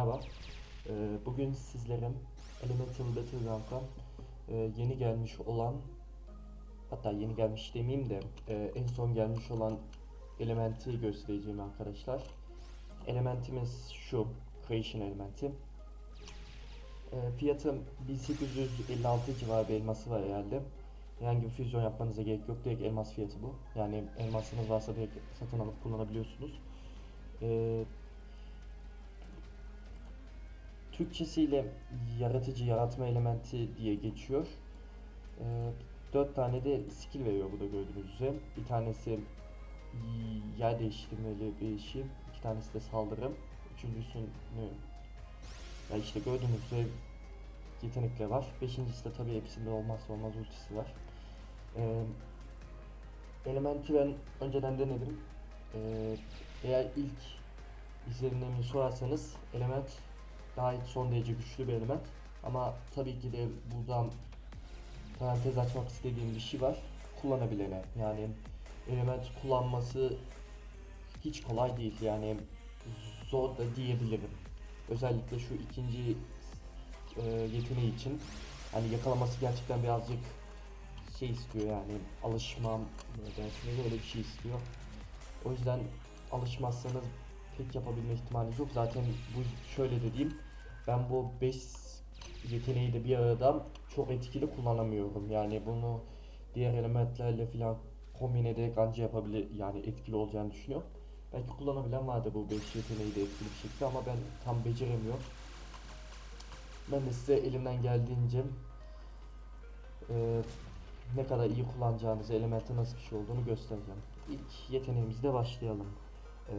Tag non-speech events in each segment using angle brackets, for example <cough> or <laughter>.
Merhaba. Ee, bugün sizlere Elemental Battleground'dan e, yeni gelmiş olan hatta yeni gelmiş demeyeyim de e, en son gelmiş olan elementi göstereceğim arkadaşlar. Elementimiz şu Creation elementi. E, fiyatı 1856 civarı bir elması var herhalde. Herhangi bir füzyon yapmanıza gerek yok. Direkt elmas fiyatı bu. Yani elmasınız varsa direkt satın alıp kullanabiliyorsunuz. Ee, Türkçesiyle yaratıcı yaratma elementi diye geçiyor. Ee, dört tane de skill veriyor burada gördüğünüz üzere. Bir tanesi yer değiştirmeli bir işi. iki tanesi de saldırı. Üçüncüsünü ya işte gördüğünüz üzere yetenekler var. Beşincisi de tabii hepsinde olmazsa olmaz ultisi var. Ee, elementi ben önceden denedim. Ee, eğer ilk izlenimlerimi sorarsanız element gayet son derece güçlü bir element. Ama tabii ki de buradan parantez açmak istediğim bir şey var. Kullanabilene yani element kullanması hiç kolay değil yani zor da diyebilirim. Özellikle şu ikinci e, yeteneği için hani yakalaması gerçekten birazcık şey istiyor yani alışmam dersiniz öyle bir şey istiyor. O yüzden alışmazsanız pek yapabilme ihtimaliniz yok. Zaten bu şöyle dediğim ben bu 5 yeteneği de bir arada çok etkili kullanamıyorum. Yani bunu diğer elementlerle filan kombin ederek anca yapabilir yani etkili olacağını düşünüyorum. Belki kullanabilen vardı bu 5 yeteneği de etkili bir şekilde ama ben tam beceremiyorum. Ben de size elimden geldiğince eee, ne kadar iyi kullanacağınızı, elementin nasıl bir şey olduğunu göstereceğim. İlk yeteneğimizle başlayalım. Ee,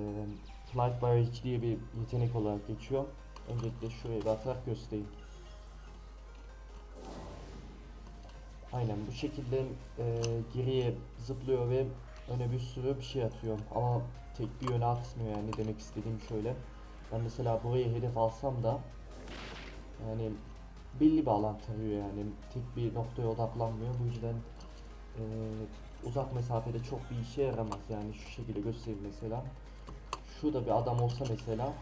Flight Barrage diye bir yetenek olarak geçiyor. Öncelikle şuraya bir atarak göstereyim. Aynen bu şekilde e, geriye zıplıyor ve öne bir sürü bir şey atıyor. Ama tek bir yöne atmıyor yani demek istediğim şöyle. Ben mesela buraya hedef alsam da yani belli bir alan tarıyor yani tek bir noktaya odaklanmıyor. Bu yüzden e, uzak mesafede çok bir işe yaramaz yani şu şekilde göstereyim mesela. Şurada bir adam olsa mesela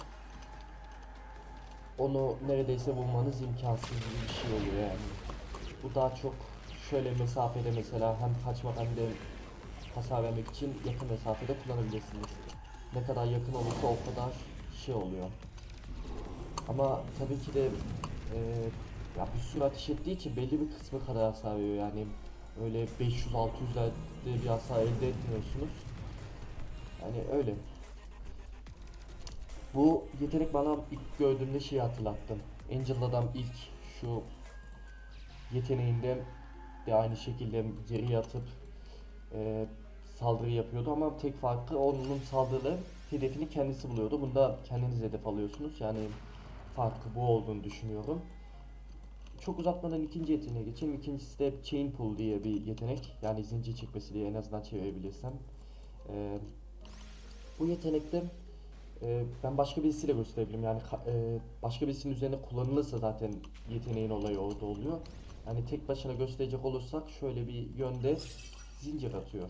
onu neredeyse bulmanız imkansız bir şey oluyor yani. Bu daha çok şöyle mesafede mesela hem kaçmak hem de hasar vermek için yakın mesafede kullanabilirsiniz. Ne kadar yakın olursa o kadar şey oluyor. Ama tabii ki de e, ya bir sürü ateş ettiği için belli bir kısmı kadar hasar veriyor yani öyle 500-600'lerde bir hasar elde etmiyorsunuz. Yani öyle. Bu yetenek bana ilk gördüğümde şeyi hatırlattı. Angel adam ilk şu yeteneğinde de aynı şekilde geriye atıp e, saldırı yapıyordu ama tek farkı onun saldırıları hedefini kendisi buluyordu. Bunda kendiniz hedef alıyorsunuz. Yani farkı bu olduğunu düşünüyorum. Çok uzatmadan ikinci yeteneğe geçeyim. İkincisi de chain pull diye bir yetenek. Yani zincir çekmesi diye en azından çevirebilirsem. Ee, bu yetenekte e, ben başka birisiyle gösterebilirim. Yani e, başka birisinin üzerine kullanılırsa zaten yeteneğin olayı orada oluyor. Yani tek başına gösterecek olursak şöyle bir yönde zincir atıyor.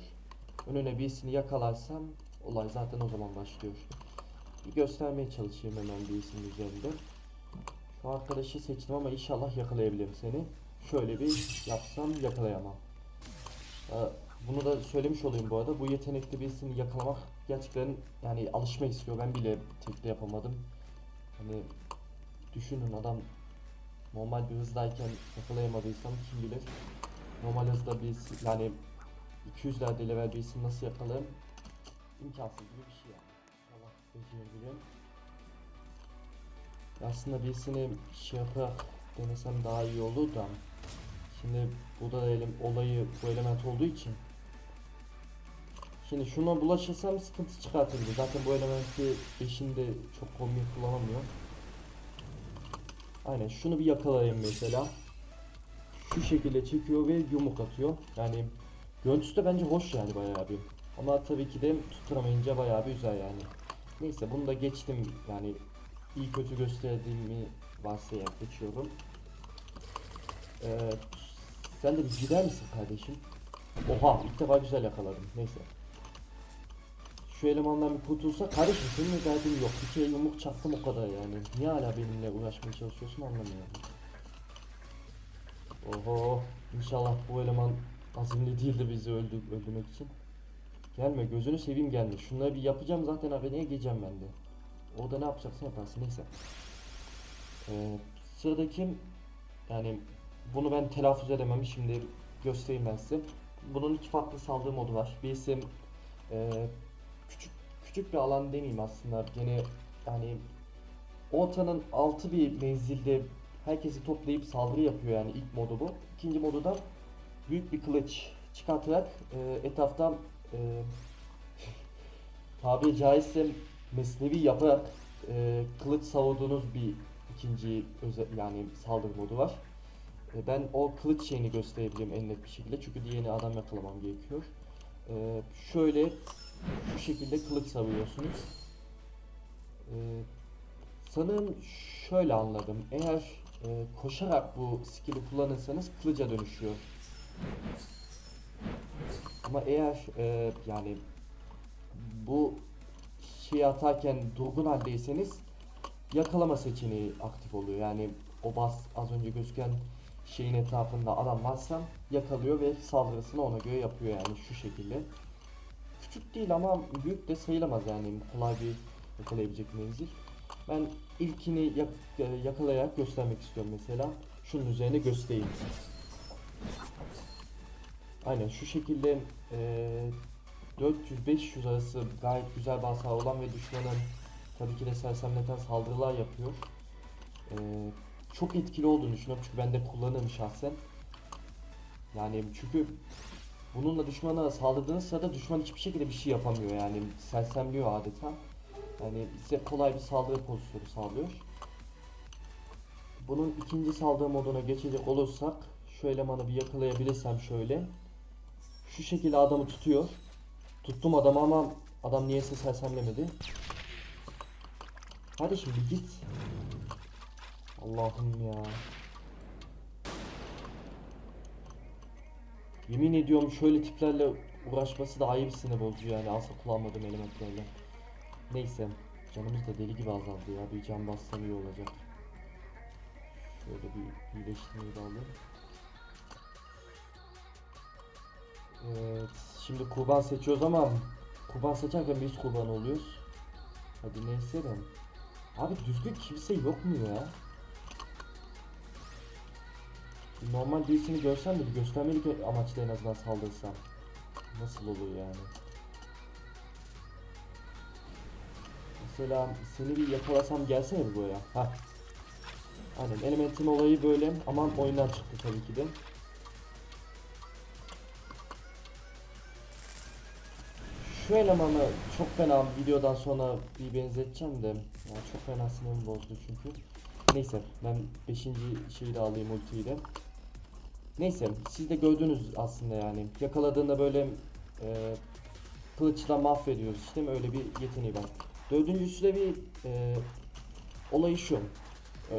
Önüne birisini yakalarsam olay zaten o zaman başlıyor. Bir göstermeye çalışayım hemen birisinin üzerinde. Şu arkadaşı seçtim ama inşallah yakalayabilirim seni. Şöyle bir yapsam yakalayamam. Ee, Bunu da söylemiş olayım bu arada. Bu yetenekli birisini yakalamak gerçekten yani alışma istiyor. Ben bile tekte yapamadım. Hani düşünün adam normal bir hızdayken yakalayamadıysam kim bilir. Normal hızda birisi yani 200'lerde level birisini nasıl yakalarım? İmkansız gibi bir şey yani. Allah becerebilirim. Aslında birisini şey yaparak denesem daha iyi olur da Şimdi bu da elim, olayı bu element olduğu için Şimdi şuna bulaşırsam sıkıntı çıkartabilir. Zaten bu elementi eşinde çok kombin kullanamıyor. Aynen şunu bir yakalayayım mesela. Şu şekilde çekiyor ve yumruk atıyor. Yani görüntüsü de bence hoş yani bayağı bir. Ama tabii ki de tutturamayınca bayağı bir güzel yani. Neyse bunu da geçtim yani iyi kötü gösterdiğimi varsayarak geçiyorum. Ee, sen de gider misin kardeşim? Oha ilk defa güzel yakaladım. Neyse. Şu elemandan bir kurtulsa kardeşim senin de derdin yok. Kere yumruk çaktım o kadar yani. Niye hala benimle uğraşmaya çalışıyorsun anlamıyorum. Oho inşallah bu eleman azimli değildi bizi öldü, öldürmek için. Gelme gözünü seveyim gelme. Şunları bir yapacağım zaten arenaya geleceğim ben de. Orada ne yapacaksın yaparsın neyse. Ee, sıradaki yani bunu ben telaffuz edemem şimdi göstereyim ben size. Bunun iki farklı saldırı modu var. Birisi e, küçük bir alan demeyeyim aslında. Gene yani ortanın altı bir menzilde herkesi toplayıp saldırı yapıyor yani ilk modu bu. İkinci modu da büyük bir kılıç çıkartarak e, etrafta e, <laughs> tabiri caizse mesnevi yaparak e, kılıç savurduğunuz bir ikinci özel yani saldırı modu var. E, ben o kılıç şeyini gösterebilirim en net bir şekilde çünkü diğerini adam yakalamam gerekiyor. E, şöyle şu şekilde kılıç savuruyorsunuz. E, sanırım şöyle anladım. Eğer e, koşarak bu skill'i kullanırsanız kılıca dönüşüyor. Ama eğer e, yani bu şeyi atarken durgun haldeyseniz yakalama seçeneği aktif oluyor. Yani o bas az önce gözüken şeyin etrafında adam varsa yakalıyor ve saldırısını ona göre yapıyor yani şu şekilde. Küçük değil ama büyük de sayılamaz yani kolay bir yakalayabilecek menzil. Ben ilkini yak- e, yakalayarak göstermek istiyorum mesela. Şunun üzerine göstereyim. Aynen şu şekilde eee 400-500 arası gayet güzel bir olan ve düşmanın tabii ki de sersemleten saldırılar yapıyor. Eee, çok etkili olduğunu düşünüyorum çünkü ben de kullanırım şahsen. Yani çünkü bununla düşmana saldırdığınız sırada düşman hiçbir şekilde bir şey yapamıyor yani sersemliyor adeta. Yani size kolay bir saldırı pozisyonu sağlıyor. Bunun ikinci saldırı moduna geçecek olursak şu elemanı bir yakalayabilirsem şöyle. Şu şekilde adamı tutuyor. Tuttum adamı ama adam niyeyse sersemlemedi. Hadi şimdi git. Allah'ım ya. Yemin ediyorum şöyle tiplerle uğraşması da ayrı bir sinir bozucu yani asla kullanmadığım elementlerle. Neyse canımız da deli gibi azaldı ya bir can bassam iyi olacak. Şöyle bir iyileştirmeyi de alayım. Evet şimdi kurban seçiyoruz ama kurban seçerken biz kurban oluyoruz. Hadi neyse de. Abi düzgün kimse yok mu ya? Normal birisini görsem de bir göstermelik amaçla en azından saldırsam. Nasıl olur yani? Mesela seni bir yakalasam gelsene bir buraya. Ha. Aynen elementin olayı böyle ama oyundan çıktı tabii ki de. Şu elemanı çok fena videodan sonra bir benzeteceğim de yani çok fena sinirimi bozdu çünkü. Neyse ben 5. şeyi de alayım ultiyi de. Neyse siz de gördünüz aslında yani yakaladığında böyle e, kılıçla mahvediyoruz işte öyle bir yeteneği var. Dördüncüsü de bir e, olayı şu. E,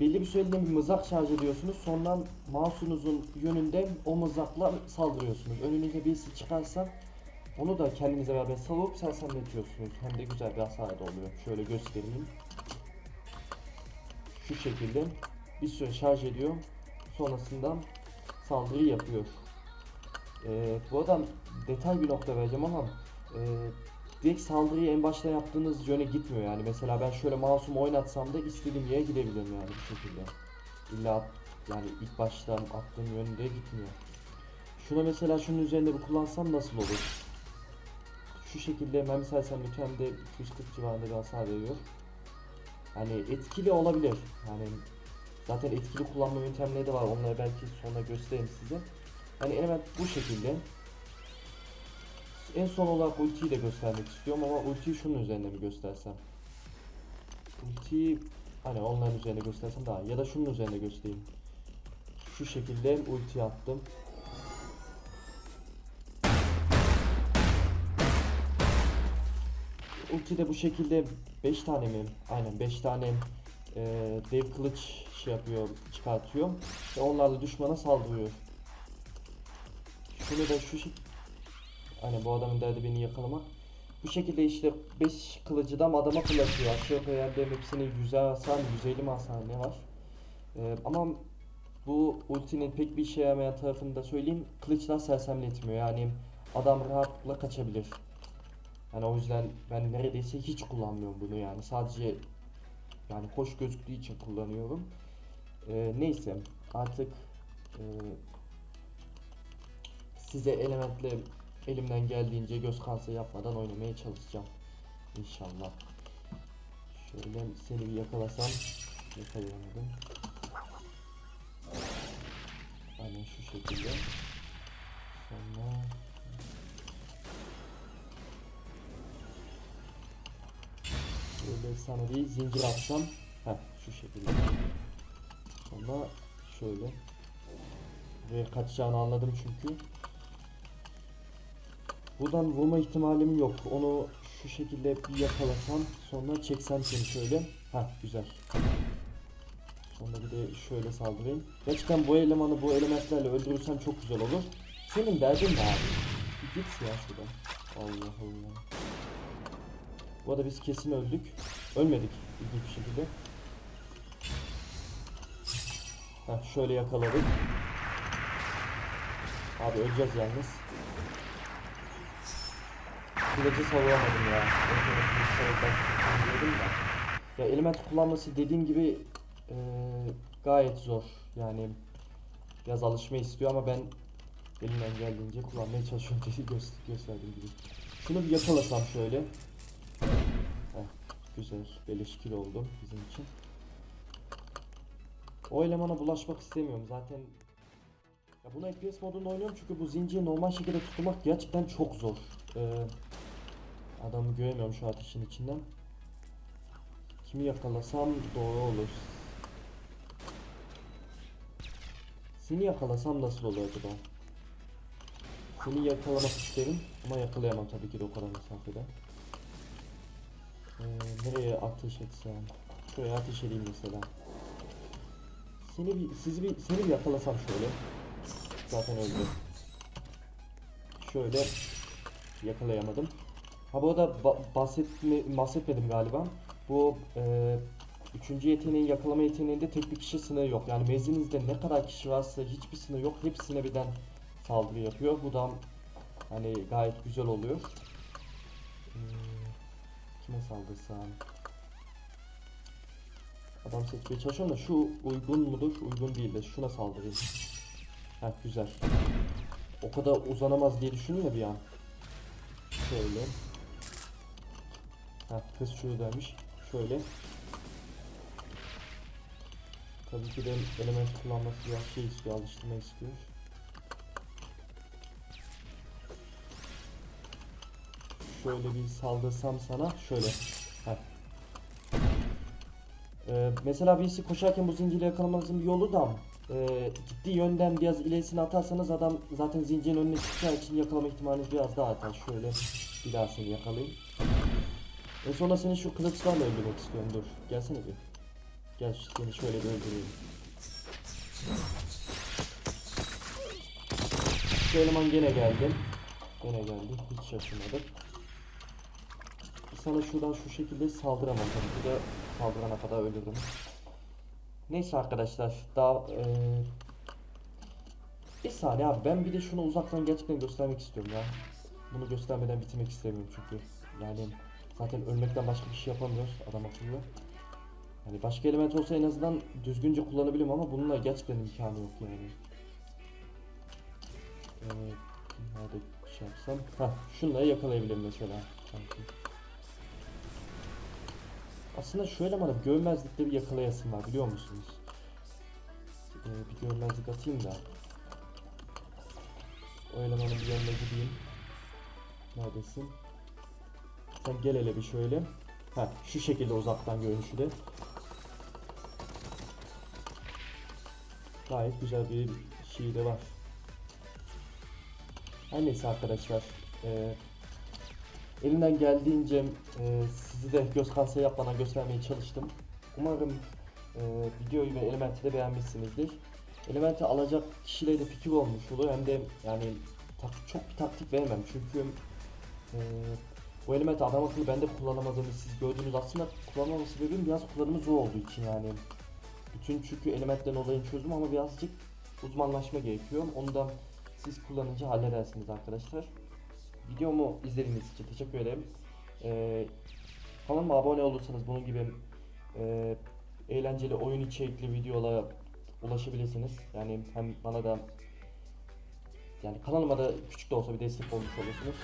belli bir süreliğine bir mızrak şarj ediyorsunuz. Sonra mouse'unuzun yönünde o mızrakla saldırıyorsunuz. Önünüze birisi çıkarsa onu da kendinize beraber savup sersemletiyorsunuz. Hem de güzel bir hasar oluyor. Şöyle göstereyim. Şu şekilde bir süre şarj ediyor. Sonrasında saldırı yapıyor. Ee, bu arada detay bir nokta vereceğim ama e, direkt saldırıyı en başta yaptığınız yöne gitmiyor yani. Mesela ben şöyle mouse'umu oynatsam da istediğim yere gidebilirim yani bu şekilde. İlla yani ilk başta attığım yönde gitmiyor. Şuna mesela şunun üzerinde bir kullansam nasıl olur? Şu şekilde sersemletiyor hem de 240 civarında bir hasar veriyor. Yani etkili olabilir. Yani zaten etkili kullanma yöntemleri de var. Onları belki sonra göstereyim size. Yani element bu şekilde. En son olarak ultiyi de göstermek istiyorum ama ultiyi şunun üzerinde mi göstersem? Ultiyi hani onların üzerine göstersem daha ya da şunun üzerine göstereyim. Şu şekilde ulti attım. Ulti de bu şekilde 5 tane mi? Aynen 5 tane e, dev kılıç şey yapıyor, çıkartıyor. Ve onlarla düşmana saldırıyor. Şunu da şu şekilde... Aynen bu adamın derdi beni yakalamak. Bu şekilde işte 5 kılıcıdan adama fırlatıyor. Aşağı yukarı hepsini 100 hasar, 150 mi hasar ne var? Ee, ama bu ultinin pek bir işe yaramayan tarafını da söyleyeyim. Kılıçlar sersemletmiyor yani adam rahatlıkla kaçabilir. Yani o yüzden ben neredeyse hiç kullanmıyorum bunu yani sadece yani hoş gözüktüğü için kullanıyorum. Ee, neyse artık e, size elementle elimden geldiğince göz kansı yapmadan oynamaya çalışacağım. İnşallah. Şöyle seni bir yakalasam yakalayamadım. Aynen şu şekilde. Sonra Şöyle sana bir zincir atsam. Heh şu şekilde. Sonra şöyle. Ve kaçacağını anladım çünkü. Buradan vurma ihtimalim yok. Onu şu şekilde bir yakalasam sonra çeksem seni şöyle. Ha güzel. Sonra bir de şöyle saldırayım. Gerçekten bu elemanı bu elementlerle öldürürsem çok güzel olur. Senin derdin ne abi? Git ya şuradan. Allah Allah. Bu arada biz kesin öldük. Ölmedik ilginç bir şekilde. Heh, şöyle yakaladık. Abi öleceğiz yalnız. Kılıcı savuramadım ya. Ya element kullanması dediğim gibi eee, gayet zor. Yani biraz alışma istiyor ama ben elimden geldiğince kullanmaya çalışıyorum <laughs> göster gösterdiğim gibi. Şunu bir yakalasam şöyle. Güzel. Beleş kill oldu bizim için. O elemana bulaşmak istemiyorum. Zaten ya bunu FPS modunda oynuyorum çünkü bu zinciri normal şekilde tutmak gerçekten çok zor. Ee, adamı göremiyorum şu ateşin içinden. Kimi yakalasam doğru olur. Seni yakalasam nasıl olur acaba? Seni yakalamak isterim ama yakalayamam tabii ki de o kadar mesafede. Ee, nereye ateş etsem? Şuraya ateş edeyim mesela. Seni bir, sizi bir, seni bir yakalasam şöyle. Zaten öldü. Şöyle yakalayamadım. Ha bu arada ba- bahsetme, bahsetmedim galiba. Bu e, üçüncü yeteneğin yakalama yeteneğinde tek bir kişi sınırı yok. Yani mezzinizde ne kadar kişi varsa hiçbir sınır yok. Hepsine birden saldırı yapıyor. Bu da hani gayet güzel oluyor. Kime saldırsam? Adam seçmeye çalışıyorum da şu uygun mudur? Uygun değil de şuna saldırayım. Heh güzel. O kadar uzanamaz diye düşündüm de bir an. Şöyle. Heh kız şuradaymış. Şöyle. Tabii ki de element kullanması biraz şey istiyor, alıştırma istiyor. Şöyle bir saldırsam sana, şöyle. Ee, mesela birisi koşarken bu zinciri yakalamanızın bir yolu da e, gittiği yönden biraz ilerisine atarsanız adam zaten zincirin önüne çıkacağı için yakalama ihtimaliniz biraz daha artar. Şöyle bir daha seni yakalayayım. En sonra seni şu kılıçlarla öldürmek istiyorum. Dur. Gelsene bir. Gel seni şöyle bir öldüreyim. Şu eleman gene geldi. Gene geldi. Hiç şaşırmadık. Sana şuradan şu şekilde saldıramam tabii de saldırana kadar ölürüm. Neyse arkadaşlar daha eee bir saniye abi ben bir de şunu uzaktan gerçekten göstermek istiyorum ya. Bunu göstermeden bitirmek istemiyorum çünkü. Yani zaten ölmekten başka bir şey yapamıyoruz adam akıllı. Yani başka element olsa en azından düzgünce kullanabilirim ama bununla gerçekten imkanı yok yani. Evet, nerede şey yapsam? Ha, şunları yakalayabilirim mesela. Sanki. Aslında şu elemanı görmezlikte bir yakalayasım var biliyor musunuz? Ee, bir görmezlik atayım da. O elemanın bir yanına gideyim. Neredesin? Sen gel hele bir şöyle. Ha şu şekilde uzaktan görünüşü de. Gayet güzel bir şey de var. Her neyse arkadaşlar. Ee, elimden geldiğince e, sizi de göz kanser yapmadan göstermeye çalıştım. Umarım e, videoyu ve Element'i de beğenmişsinizdir. Element'i alacak kişilere de fikir olmuş olur. Hem de yani çok bir taktik veremem çünkü e, Bu elementi adam akıllı ben de kullanamadığımı siz gördünüz. Aslında kullanmama sebebim biraz kullanımı zor olduğu için yani. Bütün çünkü elementlerin olayını çözdüm ama birazcık uzmanlaşma gerekiyor. Onu da siz kullanınca halledersiniz arkadaşlar. Videomu izlediğiniz için teşekkür ederim. Ee, kanalıma abone olursanız bunun gibi e, eğlenceli oyun içerikli videolara ulaşabilirsiniz. Yani hem bana da yani kanalıma da küçük de olsa bir destek olmuş olursunuz.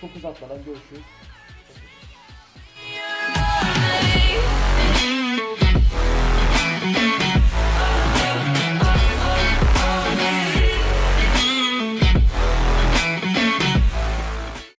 Çok uzatmadan görüşürüz.